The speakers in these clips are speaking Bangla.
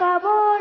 গাবো।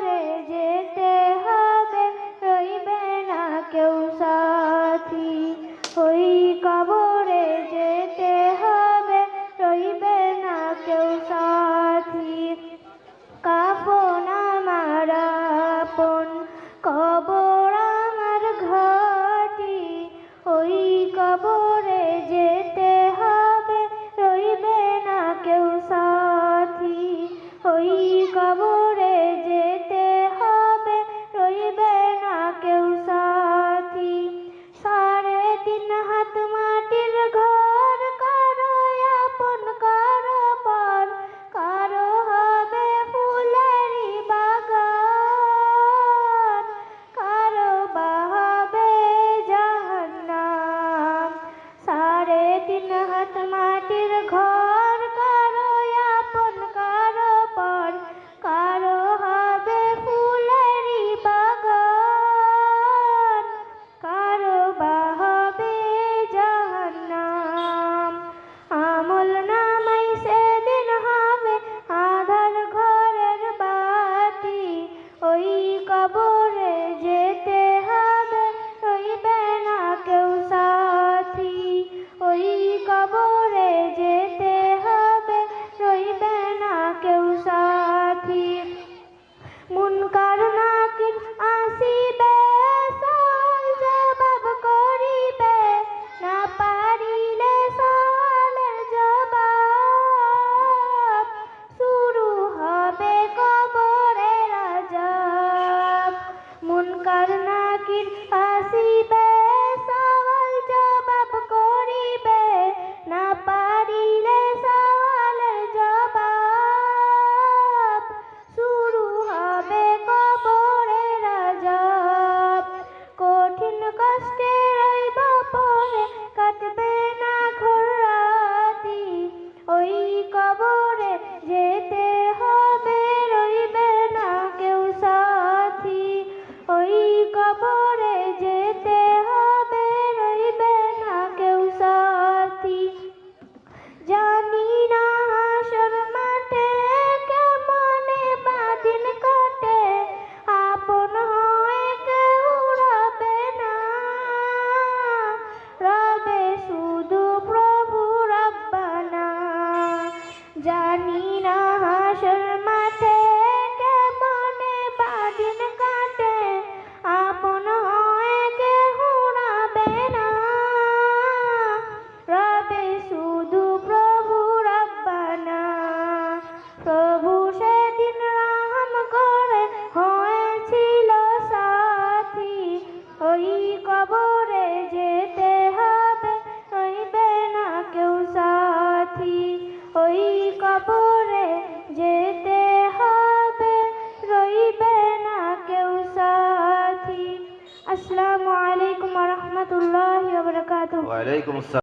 دیکھا কষ্টে রইব পরে কাটবে ওয়ালাইকুম আসসালাম